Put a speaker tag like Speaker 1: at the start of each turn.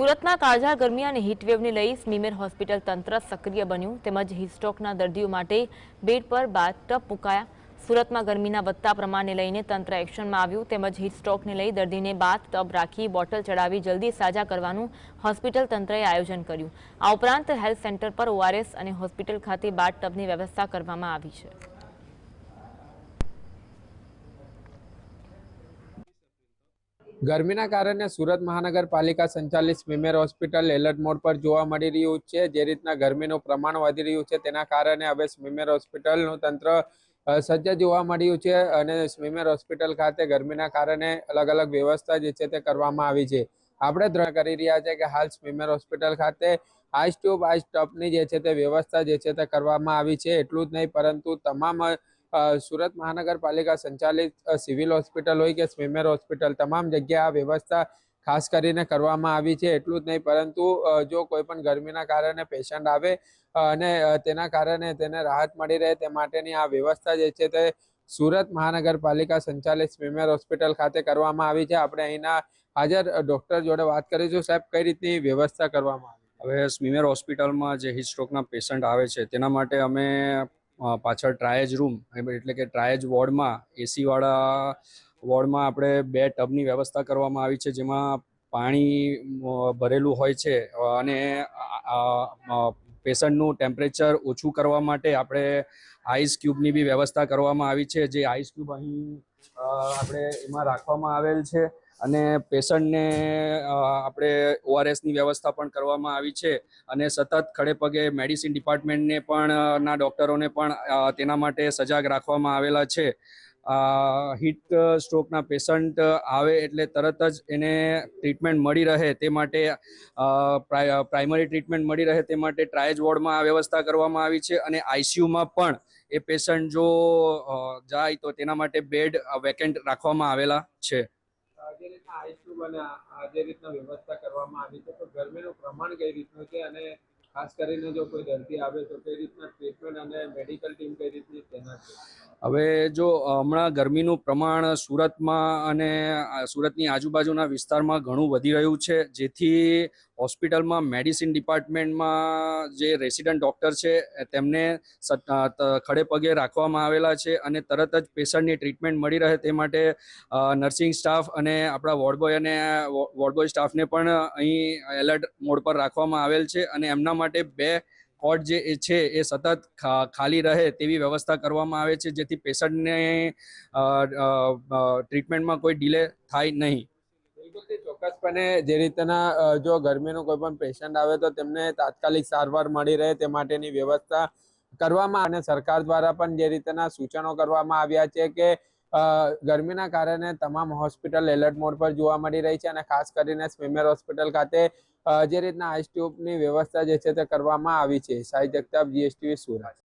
Speaker 1: સુરતમાં કાળઝાળ ગરમી અને હીટવેવને લઈ સ્મીમેર હોસ્પિટલ તંત્ર સક્રિય બન્યું. તેમજ હીટસ્ટ્રોકના દર્દીઓ માટે બેડ પર બાથટબ મુકાયા. સુરતમાં ગરમીના વધતા પ્રમાણને લઈને તંત્ર એક્શનમાં આવ્યું. તેમજ હીટસ્ટ્રોકને લઈ દર્દીને બાથ ટબ રાખી બોટલ ચડાવી જલ્દી સાજા કરવાનું હોસ્પિટલ તંત્રએ આયોજન કર્યું. આ ઉપરાંત હેલ્થ સેન્ટર પર ઓઆરએસ અને હોસ્પિટલ ખાતે બાથ ટબની વ્યવસ્થા કરવામાં આવી છે.
Speaker 2: ગરમીના કારણે સુરત મહાનગરપાલિકા સંચાલિત સ્મીમેર હોસ્પિટલ એલર્ટ મોડ પર જોવા મળી રહ્યું છે. જે રીતના ગરમીનું પ્રમાણ વધી રહ્યું છે, તેના કારણે હવે સ્મીમેર હોસ્પિટલનું તંત્ર સજ્જ જોવા મળ્યું છે અને સ્મીમેર હોસ્પિટલ ખાતે ગરમીના કારણે અલગ અલગ વ્યવસ્થા જે છે તે કરવામાં આવી છે. આપણે દ્રઢ કરી રહ્યા છે કે હાલ સ્મીમેર હોસ્પિટલ ખાતે આઈસ ટ્યુબ, આઈસ ટપની જે છે તે વ્યવસ્થા જે છે તે કરવામાં આવી છે. એટલું જ નહીં, પરંતુ તમામ સુરત મહાનગરપાલિકા સંચાલિત સિવિલ હોસ્પિટલ હોય કે સ્વિમેર હોસ્પિટલ, તમામ જગ્યાએ આ વ્યવસ્થા ખાસ કરીને કરવામાં આવી છે. એટલું જ નહીં, પરંતુ જો કોઈ પણ ગરમીના કારણે પેશન્ટ આવે અને તેના કારણે તેને રાહત મળી રહે, તે માટેની આ વ્યવસ્થા જે છે તે સુરત મહાનગરપાલિકા સંચાલિત સ્વિમેર હોસ્પિટલ ખાતે કરવામાં આવી છે. આપણે અહીંના હાજર ડોક્ટર જોડે વાત કરીશું. સાહેબ, કઈ રીતની વ્યવસ્થા કરવામાં આવી
Speaker 3: હવે સ્વિમેર હોસ્પિટલમાં જે હિસ્ટ્રોકના પેશન્ટ આવે છે, તેના માટે અમે પાછળ ટ્રાયજ રૂમ એટલે કે ટ્રાયજ વોર્ડમાં એસીવાળા વોર્ડમાં આપણે બે ટબની વ્યવસ્થા કરવામાં આવી છે, જેમાં પાણી ભરેલું હોય છે અને પેશન્ટનું ટેમ્પરેચર ઓછું કરવા માટે આપણે આઈસ ક્યુબની બી વ્યવસ્થા કરવામાં આવી છે, જે આઈસ ક્યુબ અહીં આપણે એમાં રાખવામાં આવેલ છે અને પેશન્ટને આપણે ઓઆરએસની વ્યવસ્થા પણ કરવામાં આવી છે અને સતત ખડે પગે મેડિસિન ડિપાર્ટમેન્ટને પણ ના ડૉક્ટરોને પણ તેના માટે સજાગ રાખવામાં આવેલા છે. હીટ સ્ટ્રોકના પેશન્ટ આવે એટલે તરત જ એને ટ્રીટમેન્ટ મળી રહે તે માટે પ્રાઇમરી ટ્રીટમેન્ટ મળી રહે તે માટે ટ્રાયજ વોર્ડમાં આ વ્યવસ્થા કરવામાં આવી છે અને આઈસીયુમાં પણ એ પેશન્ટ જો જાય તો તેના માટે બેડ વેકેન્ટ રાખવામાં આવેલા છે.
Speaker 2: જે રીતના આઈસ અને જે રીતના વ્યવસ્થા કરવામાં આવી છે, તો ગરમીનું પ્રમાણ કઈ રીતનું છે અને ખાસ કરીને જો કોઈ દર્દી આવે તો કઈ રીતના ટ્રીટમેન્ટ અને મેડિકલ ટીમ કઈ રીતની તેના છે?
Speaker 3: હવે જો હમણાં ગરમીનું પ્રમાણ સુરતમાં અને સુરતની આજુબાજુના વિસ્તારમાં ઘણું વધી રહ્યું છે, જેથી હોસ્પિટલમાં મેડિસિન ડિપાર્ટમેન્ટમાં જે રેસિડન્ટ ડૉક્ટર છે તેમને ખડે પગે રાખવામાં આવેલા છે અને તરત જ પેશન્ટની ટ્રીટમેન્ટ મળી રહે તે માટે નર્સિંગ સ્ટાફ અને આપણા વોર્ડબોય અને વોર્ડબોય સ્ટાફને પણ અહીં એલર્ટ મોડ પર રાખવામાં આવેલ છે અને એમના માટે બે કોટ જે છે એ સતત ખાલી રહે તેવી વ્યવસ્થા કરવામાં આવે છે, જેથી પેશન્ટને ટ્રીટમેન્ટમાં કોઈ ડિલે થાય નહીં.
Speaker 2: ચોક્કસપણે જે રીતના જો ગરમીનું કોઈ પણ પેશન્ટ આવે તો તેમને તાત્કાલિક સારવાર મળી રહે તે માટેની વ્યવસ્થા કરવામાં અને સરકાર દ્વારા પણ જે રીતના સૂચનો કરવામાં આવ્યા છે કે ગરમીના કારણે તમામ હોસ્પિટલ એલર્ટ મોડ પર જોવા મળી રહી છે અને ખાસ કરીને સ્વિમેર હોસ્પિટલ ખાતે જે રીતના આઈસ ટ્યુબની વ્યવસ્થા જે છે તે કરવામાં આવી છે. સાઈ જગતાપ, જીએસટીવી, સુરત.